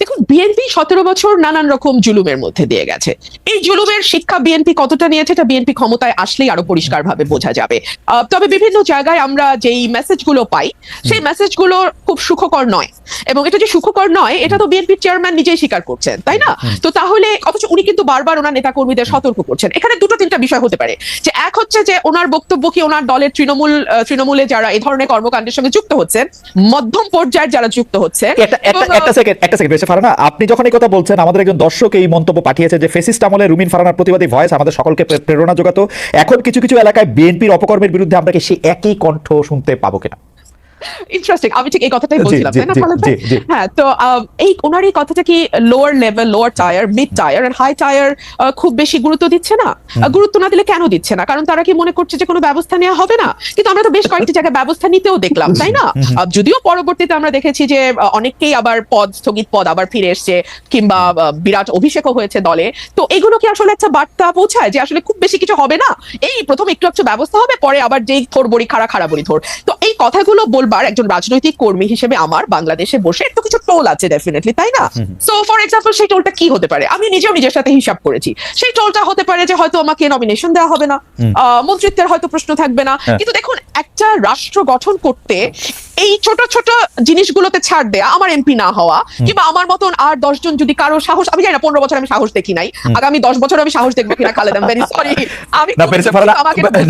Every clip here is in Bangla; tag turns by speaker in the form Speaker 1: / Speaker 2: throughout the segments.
Speaker 1: দেখুন বিএনপি সতেরো বছর নানান রকম জুলুমের মধ্যে দিয়ে গেছে। এই জুলুমের শিক্ষা বিএনপি কতটা নিয়েছে এটা বিএনপি ক্ষমতায় আসলেই আরও পরিষ্কার ভাবে বোঝা যাবে। তবে বিভিন্ন জায়গায় আমরা যেই মেসেজগুলো পাই সেই মেসেজগুলো খুব সুখকর নয়। এবং এটা যে সুখকর নয় এটা তো বিএনপির চেয়ারম্যান নিজেই স্বীকার করছেন তাই না? তো তাহলে অথচ উনি কিন্তু বারবার ওনার নেতা কর্মীদের সতর্ক করছেন। এখানে দুটো তিনটা বিষয় হতে পারে। যে এক হচ্ছে যে ওনার বক্তব্য কি ওনার দলের তৃণমূল তৃণমূলে যারা এই ধরনের কর্মকাণ্ডের সঙ্গে যুক্ত হচ্ছেন মধ্যম পর্যায়ের যারা যুক্ত হচ্ছেন
Speaker 2: একটা সেকেন্ড একটা সেকেন্ড ফারানা, আপনি যখন এই কথা বলছেন, আমাদের একজন দর্শক এই মন্তব্য পাঠিয়েছে যে ফেসিস্ট আমলে রুমিন ফারানার প্রতিবাদী ভয়েস আমাদের সকলকে প্রেরণা যোগাতো। এখন কিছু কিছু এলাকায় বিএনপির অপকর্মের বিরুদ্ধে আমরা কি সেই একই কণ্ঠ শুনতে পাবো কিনা?
Speaker 1: ইন্টারেস্টিং আমি ঠিক এই কথাটাই বলছিলাম তাই না। হ্যাঁ তো এই ওনার এই কথাটা কি lower level lower tier mid tier and high tier খুব বেশি গুরুত্ব দিচ্ছে না? গুরুত্ব না দিলে কেন দিচ্ছে না? কারণ তারা কি মনে করছে যে কোনো ব্যবস্থা নেওয়া হবে না? কিন্তু আমরা তো বেশ কয়েকটি জায়গায় ব্যবস্থা নিতেও দেখলাম তাই না? যদিও পরবর্তীতে আমরা দেখেছি যে অনেককেই আবার পদ স্থগিত পদ আবার ফিরে এসছে কিংবা বিরাট অভিষেকও হয়েছে দলে। তো এগুলো কি আসলে একটা বার্তা পৌঁছায় যে আসলে খুব বেশি কিছু হবে না? এই প্রথম একটু একটু ব্যবস্থা হবে পরে আবার যেই থোর বড়ি খাড়া খাড়া বড়ি থোর। তো এই কথাগুলো বলবার একজন রাজনৈতিক কর্মী হিসেবে আমার বাংলাদেশে বসে একটু কিছু টোল আছে ডেফিনেটলি তাই না? সো ফর এক্সাম্পল সেই টোলটা কি হতে পারে? আমি নিজেও নিজের সাথে হিসাব করেছি। সেই টোলটা হতে পারে যে হয়তো আমাকে নমিনেশন দেওয়া হবে না। আহ, মন্ত্রিত্বের হয়তো প্রশ্ন থাকবে না।
Speaker 2: হ্যাঁ।
Speaker 1: কিন্তু দেখুন একটা রাষ্ট্র গঠন করতে এই ছোট ছোট জিনিসগুলোতে ছাড় দেয়া আমার এমপি না হওয়া কিংবা আমার মতন আর দশজন যদি কারও সাহস আমি জানি না পনেরো বছর আমি সাহস দেখি নাই আগামী দশ বছর আমি সাহস দেখব কিনা খালেদ ভেরি সরি আমি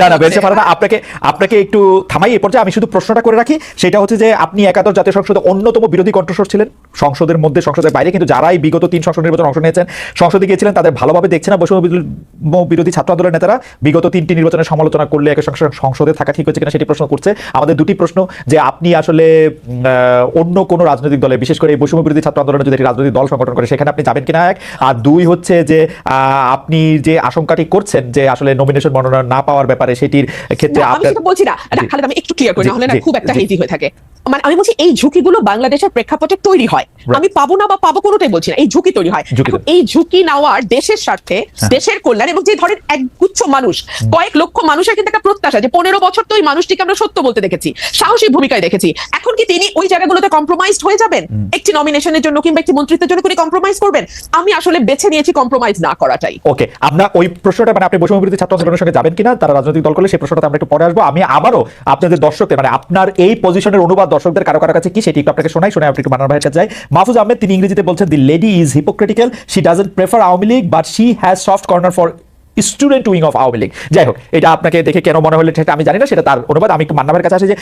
Speaker 2: না না আপনাকে আপনাকে একটু থামাই এই পর্যায়ে আমি শুধু প্রশ্নটা করে রাখি সেটা হচ্ছে যে আপনি একাদশ জাতীয় সংসদে অন্যতম বিরোধী কণ্ঠস্বর ছিলেন সংসদের মধ্যে সংসদের বাইরে কিন্তু যারাই বিগত তিন সংসদ নির্বাচন অংশ নিয়েছেন সংসদে গিয়েছিলেন তাদের ভালোভাবে দেখছে না বৈষম্য বিরোধী ছাত্র আন্দোলনের নেতারা বিগত তিনটি নির্বাচনের সমালোচনা করলে সঙ্গে সংসদে থাকা ঠিক হচ্ছে কিনা সেটি প্রশ্ন করছে। আমাদের দুটি প্রশ্ন যে আপনি আসলে অন্য কোনো রাজনৈতিক দলে বিশেষ করে এই বৈষম্য বিরোধী ছাত্র আন্দোলনে যদি একটি রাজনৈতিক দল সংগঠন করে সেখানে আপনি যাবেন কিনা এক? আর দুই হচ্ছে যে আপনি যে আশঙ্কাটি করছেন যে আসলে নমিনেশন মনোনয়ন না পাওয়ার ব্যাপারে সেটির ক্ষেত্রে
Speaker 1: বলছি না। খালেদ আমি একটু ক্লিয়ার করি না খুব একটা। হেজি হয়ে থাকে। মানে আমি বলছি এই ঝুঁকিগুলো বাংলাদেশের প্রেক্ষাপটে তৈরি হয়। আমি পাবো না বা পাবো কোনোটাই বলছি না। এই ঝুঁকি তৈরি হয়। এই ঝুঁকি নেওয়ার দেশের স্বার্থে দেশের কল্যাণ এবং যে ধরেন এক গুচ্ছ মানুষ কয়েক লক্ষ মানুষের কিন্তু একটা প্রত্যাশা যে পনেরো বছর তো মানুষটিকে আমরা সত্য বলতে দেখেছি সাহসী ভূমিকায় দেখেছি। এখন কি তিনি ওই জায়গাগুলোতে কম্প্রোমাইজড হয়ে যাবেন? একটি নমিনেশনের জন্য কিংবা একটি মন্ত্রিত্বের জন্য তিনি কম্প্রোমাইজ করবেন? আমি আসলে বেছে নিয়েছি কম্প্রোমাইজ না করাটাই।
Speaker 2: ওকে আপনার ওই প্রশ্নটা মানে আপনি বৈষম্য বিরোধী ছাত্র আন্দোলনের সঙ্গে যাবেন কিনা তারা রাজনৈতিক দল করলে সেই প্রশ্নটা আমরা একটু পরে আসব। আমি আবারও আপনাদের দর্শকদের মানে আপনার এই পজিশনের অনুবাদ দর্শকদের কারও কারও কাছে কি সেটি একটু আপনাকে শোনাই শুনে আপনি একটু মানার ভাইয়ের কাছে যাই। মাহফুজ আহমেদ তিনি ইংরেজিতে বলছেন the lady is hypocritical she doesn't prefer Awami League but she has soft corner for student wing of Awami League. যাই হোক এটা আপনাকে দেখে কেন মনে হলো সেটা আমি জানি না সেটা তার অনুবাদ। আমি একটু মান্না কাছে আসি যে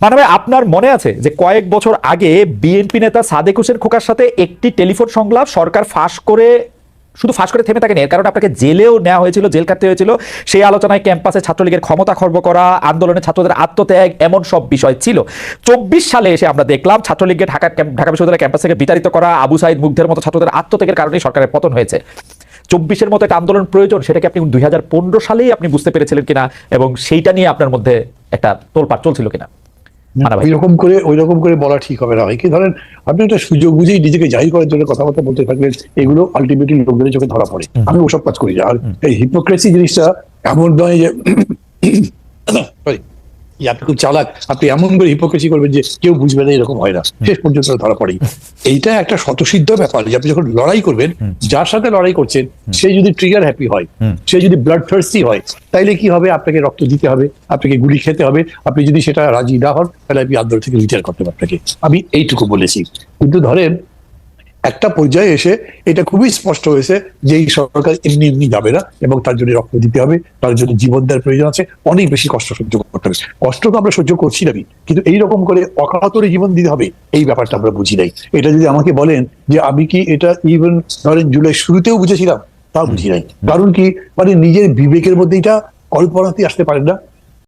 Speaker 2: ভাই, আপনার মনে আছে যে কয়েক বছর আগে বিএনপি নেতা সাদেক হোসেন খোকার সাথে একটি টেলিফোন সংলাপ সরকার ফাঁস করে, শুধু ফাঁস করে থেমে থাকেনি, এর কারণে আপনাকে জেলেও নেওয়া হয়েছিল, জেল কাটতে হয়েছিল। সেই আলোচনায় ক্যাম্পাসে ছাত্রলীগের ক্ষমতা খর্ব করা, আন্দোলনে ছাত্রদের আত্মত্যাগ, এমন সব বিষয় ছিল। চব্বিশ সালে এসে আমরা দেখলাম ছাত্রলীগকে ঢাকা ঢাকা বিশ্ববিদ্যালয় ক্যাম্পাস থেকে বিতাড়িত করা আবু সাইদ মুগ্ধের মতো ছাত্রদের আত্মত্যাগের কারণেই সরকারের পতন হয়েছে। চব্বিশের মতো একটা আন্দোলন প্রয়োজন, সেটাকে আপনি দুই হাজার পনেরো সালেই আপনি বুঝতে পেরেছিলেন কিনা, এবং সেইটা নিয়ে আপনার মধ্যে একটা তোলপাড় চলছিল কিনা। মানা ভাই।
Speaker 3: ওই রকম করে ওই রকম করে বলা ঠিক হবে না। কি ধরেন আপনি একটা সুযোগ বুঝেই নিজেকে জাহির করার জন্য কথাবার্তা বলতে থাকলেন এগুলো আলটিমেটলি লোকজনের চোখে ধরা পড়ে। আমি ওসব কাজ করি না। আর এই হিপোক্রেসি জিনিসটা এমন নয় যে সরি আপনি খুব চালাক আপনি এমন করে হিপোক্রেসি করবেন যে কেউ বুঝবে না এরকম হয় না। শেষ পর্যন্ত ধরা পড়েই এইটা একটা স্বতঃসিদ্ধ ব্যাপার যে আপনি যখন লড়াই করবেন যার সাথে লড়াই করছেন সে যদি ট্রিগার হ্যাপি হয় সে যদি ব্লাড থার্সি হয় তাইলে কি হবে? আপনাকে রক্ত দিতে হবে আপনাকে গুলি খেতে হবে। আপনি যদি সেটা রাজি না হন তাহলে আপনি আন্দোলন থেকে রিটায়ার করতে হবে আপনাকে। আমি এইটুকু বলেছি। কিন্তু ধরেন একটা পর্যায়ে এসে এটা খুবই স্পষ্ট হয়েছে যে এই সরকার এমনি এমনি যাবে না এবং তার জন্য রক্ত দিতে হবে, তার জন্য জীবন দেওয়ার প্রয়োজন আছে, অনেক বেশি কষ্ট সহ্য করতে হবে। কষ্ট তো আমরা সহ্য করছি না, কিন্তু এইরকম করে অকাতরে জীবন দিতে হবে, এই ব্যাপারটা আমরা বুঝি নাই। এটা যদি আমাকে বলেন যে আমি কি এটা ইভেন ধরেন জুলাই শুরুতেও বুঝেছিলাম তা বুঝি নাই। কারণ কি? মানে নিজের বিবেকের মধ্যে এটা কল্পনাতে আসতে পারেন না।